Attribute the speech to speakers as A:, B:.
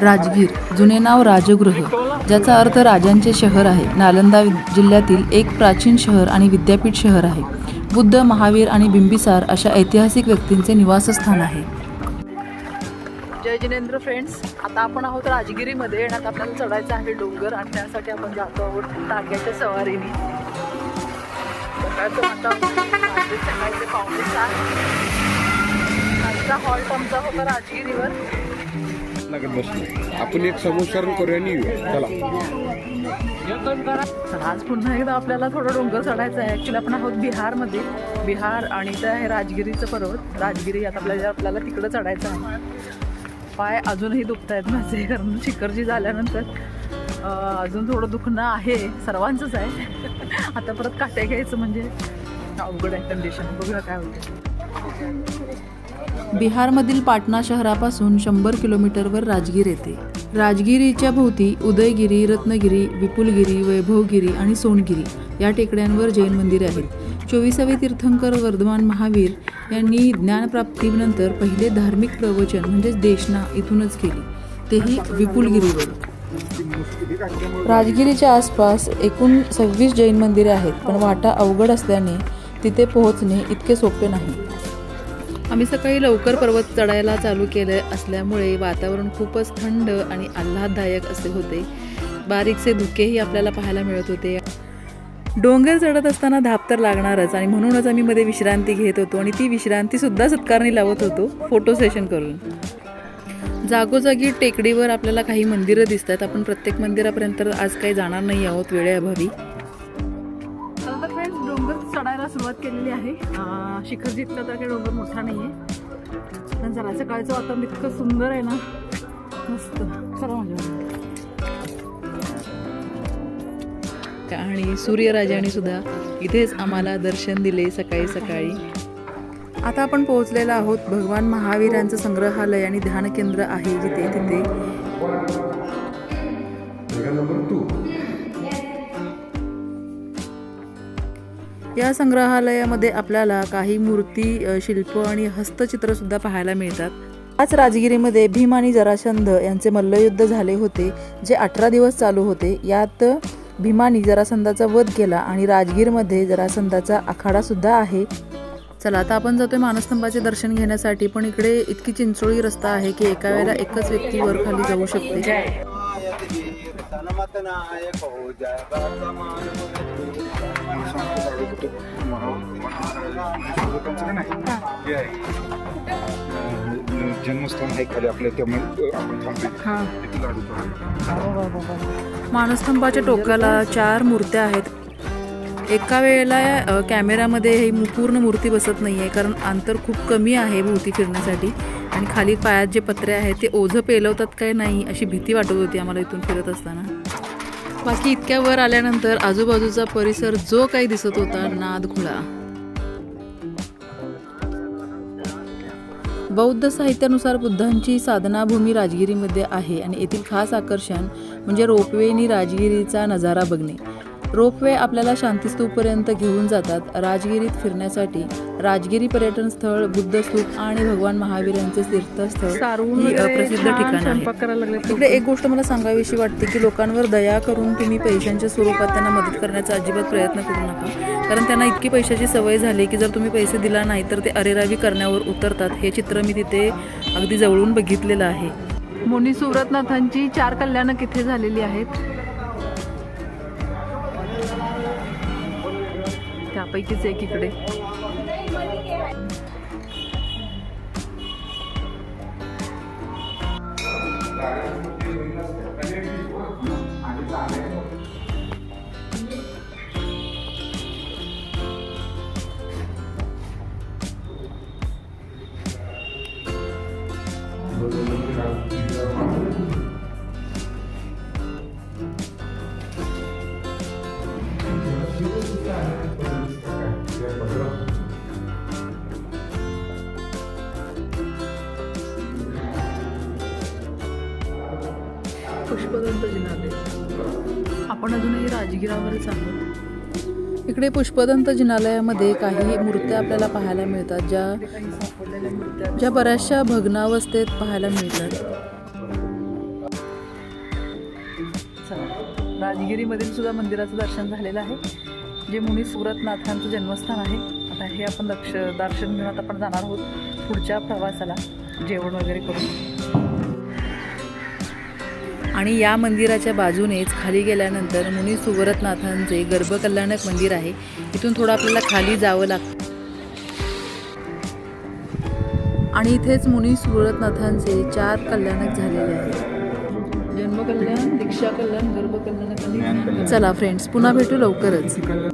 A: राजगीर जुने नाव राजगृह ज्याचा अर्थ राजांचे शहर आहे. नालंदा जिल्ह्यातील एक प्राचीन शहर आणि विद्यापीठ शहर आहे. बुद्ध महावीर आणि बिंबिसार अशा ऐतिहासिक व्यक्तींचे निवासस्थान आहे. जय जिनेंद्र फ्रेंड्स आता आपण आहोत राजगिरीमध्ये आणि आता आपल्याला चढायचं आहे डोंगर आणि त्यासाठी आपण जातो आहोत टाक्याच्या सवारीने. सकाळचं वातावरण सकाळचे पाहुणे आजचा हॉल्ट आमचा होता राजगिरीवर.
B: लागत बसलो. आपण एक समुपसारण करूया आणि येऊया. चला.
A: तर आज पुन्हा एकदा आपल्याला थोडं डोंगर चढायचं आहे. ॲक्च्युली आपण आहोत बिहारमध्ये. बिहार आणि ते आहे राजगिरीचं पर्वत. राजगिरी आता आपल्याला आपल्याला तिकडं चढायचं आहे. पाय अजूनही दुखत आहेत माझे कारण शिखरजी झाल्यानंतर अजून थोडं दुखणं आहे. सर्वांचंच आहे. आता परत काट्या घ्यायचं म्हणजे अवघड आहे कंडिशन बघूया काय होतं बिहारमधील पाटणा शहरापासून शंभर किलोमीटरवर राजगीर येते. राजगिरीच्या भोवती उदयगिरी रत्नगिरी विपुलगिरी वैभवगिरी आणि सोनगिरी या टेकड्यांवर जैन मंदिरे आहेत. चोवीसावे तीर्थंकर वर्धमान महावीर यांनी ज्ञानप्राप्तीनंतर पहिले धार्मिक प्रवचन म्हणजेच देशना इथूनच केली. तेही विपुलगिरीवर. राजगिरीच्या आसपास एकूण सव्वीस जैन मंदिरे आहेत पण वाटा अवघड असल्याने तिथे पोहोचणे इतके सोपे नाही. आम्ही सकाळी लवकर पर्वत चढायला चालू केले असल्यामुळे वातावरण खूपच थंड आणि आल्हाददायक असे होते. बारीकसे धुकेही आपल्याला पाहायला मिळत होते. डोंगर चढत असताना धाप तर लागणारच आणि म्हणूनच आम्ही मध्ये विश्रांती घेत होतो आणि ती विश्रांतीसुद्धा सत्कारणी लावत होतो फोटो सेशन करून. जागोजागी टेकडीवर आपल्याला काही मंदिरं दिसत आहेत आपण प्रत्येक मंदिरापर्यंत तर आज काही जाणार नाही आहोत वेळेअभावी केलेली आहे. अं, शिखरजी इतका तर काही डोंगर मोठा नाही आहे पण जरा सकाळचं वातावरण इतकं सुंदर आहे ना. मस्त. चला माझ्या आणि सूर्यराजाने सुद्धा इथेच आम्हाला दर्शन दिले सकाळी सकाळी. आता आपण पोहोचलेलो आहोत भगवान महावीरांचं संग्रहालय आणि ध्यान केंद्र आहे जिथे तिथे. या संग्रहालयामध्ये आपल्याला काही मूर्ती शिल्प आणि हस्तचित्र सुद्धा पाहायला मिळतात. आज राजगिरीमध्ये भीम आणि जरासंध यांचे मल्लयुद्ध झाले होते जे अठरा दिवस चालू होते. यात भीमानी जरासंधाचा वध केला आणि राजगीरमध्ये जरासंधाचा आखाडा सुद्धा आहे. चला आता आपण जातोय मानस्तंभाचे दर्शन घेण्यासाठी पण इकडे इतकी चिंचोळी रस्ता आहे की एका वेळेला एकच व्यक्ती वर खाली जाऊ शकते.
B: जन्मस्थान आहे खाली आपल्या त्यामुळे आपण थांबतोय तिथे लाडू चढवतो.
A: मानस्तंभाच्या टोकाला चार मूर्त्या आहेत. एका वेळेला अ, कॅमेरामध्ये ही मू- पूर्ण मूर्ती बसत नाही आहे कारण अंतर खूप कमी आहे भोवती फिरण्यासाठी. आणि खाली पायात जे पत्रे आहेत ते ओझं पेलवतात काय नाही अशी भीती वाटत होती आम्हाला इथून फिरत असताना. बाकी इतक्या वर आल्यानंतर आजूबाजूचा परिसर जो काही दिसत होता नाद खुळा बौद्ध साहित्यानुसार बुद्धांची साधनाभूमी राजगिरीमध्ये आहे आणि येथील खास आकर्षण म्हणजे रोपवेनी राजगिरीचा नजारा बघणे. रोपवे आपल्याला शांतीस्तूपपर्यंत घेऊन जातात. राजगिरीत फिरण्यासाठी राजगिरी पर्यटन स्थळ बुद्ध स्तूप आणि भगवान महावीरांचे तीर्थस्थळ ही अ, प्रसिद्ध ठिकाण आहे इकडे एक गोष्ट मला सांगावीशी वाटते की लोकांवर दया करून तुम्ही पैशांच्या स्वरूपात त्यांना मदत करण्याचा अजिबात प्रयत्न करू नका. कारण त्यांना इतकी पैशाची सवय झाली की जर तुम्ही पैसे दिला नाही तर ते अरेरावी करण्यावर उतरतात. हे चित्र मी तिथे अगदी जवळून बघितलेलं आहे. मुनी सुरतनाथांची चार कल्याणं किथे झालेली आहेत. त्यापैकीच एक इकडे. पुष्पदंत जिनालय आपण अजूनही राजगिरावरच आहोत इकडे पुष्पदंत जिनालयामध्ये काही मूर्त्या आपल्याला पाहायला मिळतात ज्या ज्या बऱ्याचशा भग्नावस्थेत पाहायला मिळतात. राजगिरीमधील सुद्धा मंदिराचं दर्शन झालेलं आहे. जे मुनी सुरतनाथांचं जन्मस्थान आहे. आता हे आपण दक्ष दर्शन घेऊन आता आपण जाणार आहोत पुढच्या प्रवासाला जेवण वगैरे करून. आणि या मंदिराच्या बाजूनेच खाली गेल्यानंतर मुनी सुवरतनाथांचे गर्भकल्याणक मंदिर आहे. इथून थोडं आपल्याला खाली जावं लागतं. आणि इथेच मुनी सुरतनाथांचे चार कल्याणक झालेले आहेत. जन्मकल्याण दीक्षा कल्याण गर्भकल्याण चला फ्रेंड्स पुन्हा भेटू लवकरच.